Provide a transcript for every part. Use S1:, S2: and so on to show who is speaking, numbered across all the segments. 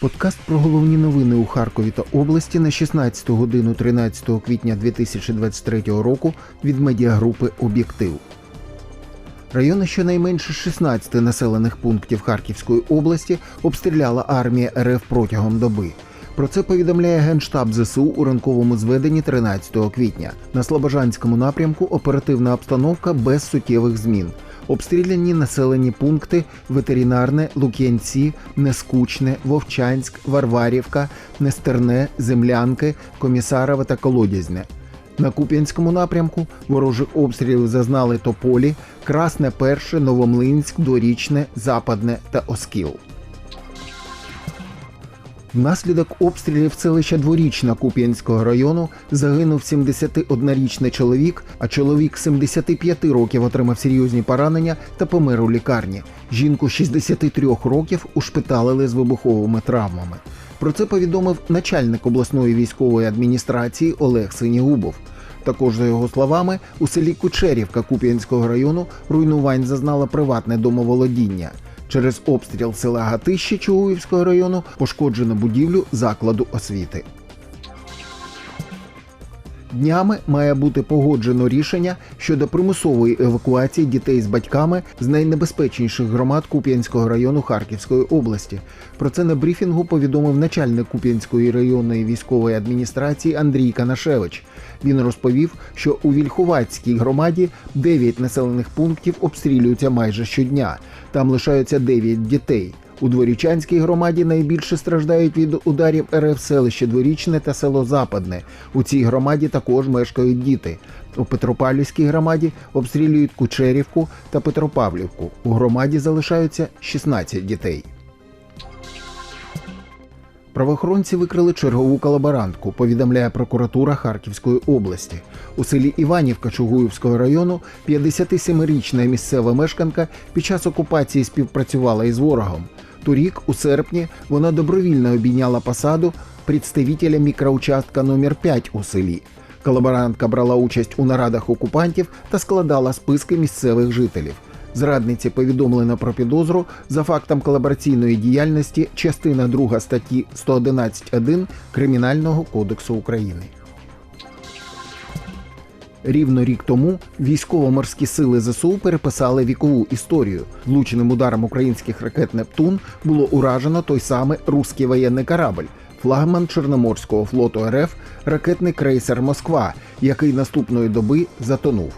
S1: Подкаст про головні новини у Харкові та області на 16 годину 13 квітня 2023 року від медіагрупи Об'єктив. Райони щонайменше 16 населених пунктів Харківської області обстріляла армія РФ протягом доби. Про це повідомляє Генштаб ЗСУ у ранковому зведенні 13 квітня. На Слобожанському напрямку оперативна обстановка без суттєвих змін. Обстріляні населені пункти Ветеринарне, Лук'янці, Нескучне, Вовчанськ, Варварівка, Нестерне, Землянки, Комісарове та Колодязне. На Куп'янському напрямку ворожих обстрілів зазнали Тополі, Красне Перше, Новомлинськ, Дорічне, Западне та Оскіл. Внаслідок обстрілів селища Дворічна Куп'янського району загинув 71-річний чоловік, а чоловік 75 років отримав серйозні поранення та помер у лікарні. Жінку 63 років ушпиталили з вибуховими травмами. Про це повідомив начальник обласної військової адміністрації Олег Синігубов. Також, за його словами, у селі Кучерівка Куп'янського району руйнувань зазнало приватне домоволодіння. Через обстріл села Гатище Чугуївського району пошкоджено будівлю закладу освіти. Днями має бути погоджено рішення щодо примусової евакуації дітей з батьками з найнебезпечніших громад Куп'янського району Харківської області. Про це на брифінгу повідомив начальник Куп'янської районної військової адміністрації Андрій Канашевич. Він розповів, що у Вільхуватській громаді 9 населених пунктів обстрілюються майже щодня. Там лишаються 9 дітей. У Дворічанській громаді найбільше страждають від ударів РФ селище Дворічне та село Западне. У цій громаді також мешкають діти. У Петропавлівській громаді обстрілюють Кучерівку та Петропавлівку. У громаді залишаються 16 дітей. Правоохоронці викрили чергову колаборантку, повідомляє прокуратура Харківської області. У селі Іванівка Чугуївського району 57-річна місцева мешканка під час окупації співпрацювала із ворогом. Торік, у серпні, вона добровільно обійняла посаду представителя мікроучастка номер 5 у селі. Колаборантка брала участь у нарадах окупантів та складала списки місцевих жителів. Зрадниці повідомлено про підозру за фактом колабораційної діяльності частина 2 статті 111.1 Кримінального кодексу України. Рівно рік тому військово-морські сили ЗСУ переписали вікову історію. Влученим ударом українських ракет Нептун було уражено той самий руський воєнний корабль, флагман Чорноморського флоту РФ, ракетний крейсер Москва, який наступної доби затонув.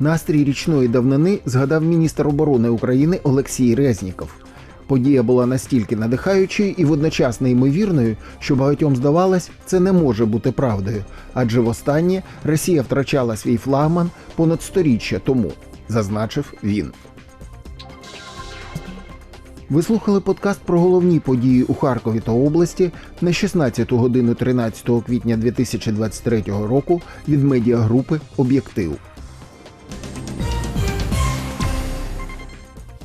S1: Настрій річної давнини згадав міністр оборони України Олексій Резніков. Подія була настільки надихаючою і водночас неймовірною, що багатьом здавалось, це не може бути правдою, адже востаннє Росія втрачала свій флагман понад сторіччя тому, зазначив він. Ви слухали подкаст про головні події у Харкові та області на 16 годину 13 квітня 2023 року від медіагрупи Об'єктив.